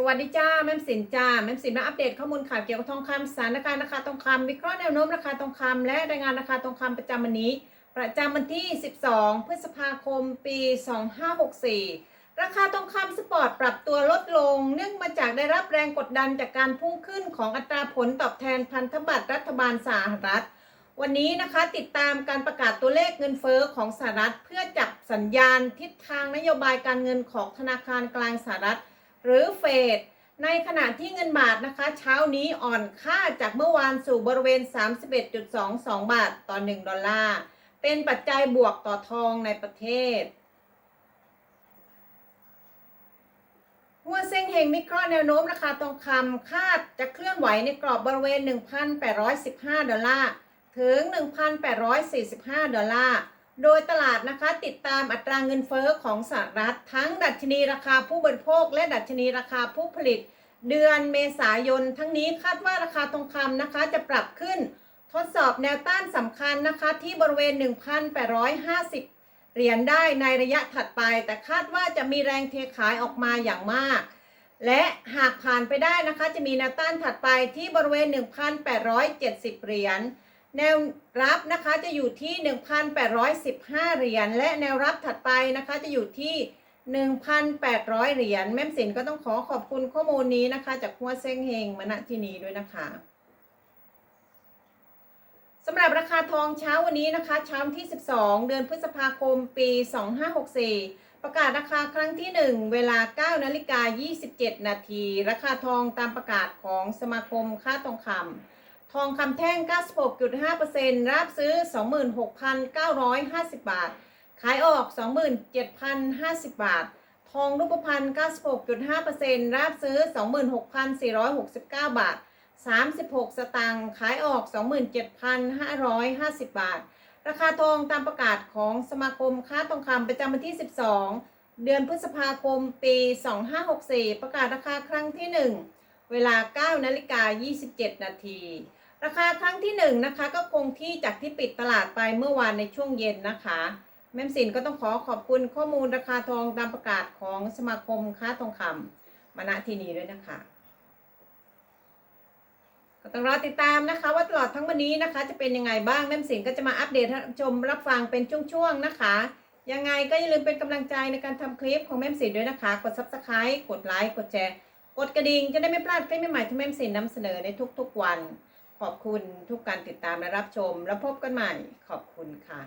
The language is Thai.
สวัสดีจ้าแม่สินจ้าแม่สินมาอัปเดตข้อมูลข่าวเกี่ยวกับทองคำสถานการณ์ราคาทองคำวิเคราะห์แนวโน้มราคาทองคำและรายงานราคาทองคำประจำวันนี้ ประจำวันที่ 12 พฤษภาคม ปี 2564 ราคาทองคำสปอร์ตปรับตัวลดลง เนื่องมาจากได้รับแรงกดดันจากการพุ่งขึ้นของอัตราผลตอบแทนพันธบัตรรัฐบาลสหรัฐ วันนี้นะคะติดตามการประกาศตัวเลขเงินเฟอ้อของสหรัฐ เพื่อจับสัญญาณทิศทางนโยบายการเงินของธนาคารกลางสหรัฐ หรือเฟดในขณะที่เงินบาทนะคะ เช้านี้อ่อนค่าจากเมื่อวานสู่บริเวณ 31.22 บาทต่อ 1 ดอลลาร์ เป็นปัจจัยบวกต่อทองในประเทศหัวเซ็งเฮงวิคราะห์แนวโน้มราคาทองคำคาดจะเคลื่อนไหวในกรอบบริเวณ 1,815 ดอลลาร์ ถึง 1,845 ดอลลาร์ โดยตลาดนะคะติดตามอัตราเงินเฟอ้อของสหรัฐทั้งดัชนีราคาผู้บริโภค และดัชนีราคาผู้ผลิต เดือนเมษายน ทั้งนี้คาดว่าราคาทองคำนะคะจะปรับขึ้น ทดสอบแนวต้านสำคัญนะคะที่บริเวณ 1,850 เหรียญได้ในระยะถัดไป แต่คาดว่าจะมีแรงเทขายออกมาอย่างมาก และหากผ่านไปได้นะคะจะมีแนวต้านถัดไปที่บริเวณ 1,870 เหรียญ แนวรับนะคะจะอยู่ที่ 1,815 เหรียญและแนวรับถัดไปนะคะจะอยู่ที่ 1,800 เหรียญแม่มสินก็ต้องขอขอบคุณข้อมูลนี้นะคะ จากหัวเซ้งเฮงมาณที่นี้ด้วยนะคะสำหรับราคาทองเช้าวันนี้นะคะ เช้าที่ 12 เดือนพฤษภาคมปี 2564 ประกาศราคาครั้งที่ 1 เวลา 9นาฬิกา27 นาที ราคาทองตามประกาศของสมาคมค่าทองคำ ทองคำแท่ง 96.5%รับซื้อ 26,950 บาท ขายออก 27,050 บาท ทองรูปพรรณ96.5%รับซื้อ 26,469 บาท 36 สตางค์ ขายออก 27,550 บาท ราคาทองตามประกาศของสมาคมค้าทองคำประจำวันที่ 12 เดือนพฤษภาคม ปี 2564 ประกาศราคาครั้งที่ 1 เวลา 9 นาฬิกา 27 นาที ราคาครั้งที่1นะคะ ก็คงที่จากที่ปิดตลาดไปเมื่อวานในช่วงเย็นนะคะ แม่มสินก็ต้องขอขอบคุณข้อมูลราคาทองตามประกาศของสมาคมค้าทองคำมาณที่นี้ด้วยนะคะ ก็ต้องรอติดตามนะคะ ว่าตลอดทั้งวันนี้นะคะ จะเป็นยังไงบ้างแม่มสินก็จะมาอัปเดตชมรับฟังเป็นช่วงๆนะคะยังไงก็อย่าลืมเป็นกำลังใจในการทำคลิปของแม่มสินด้วยนะคะ กด subscribe กดไลค์กดแชร์ กดกระดิ่งจะได้ไม่พลาดคลิปใหม่ๆที่แม่มสินนำเสนอในทุกๆวัน ขอบคุณทุกการติดตามและรับชม แล้วพบกันใหม่ ขอบคุณค่ะ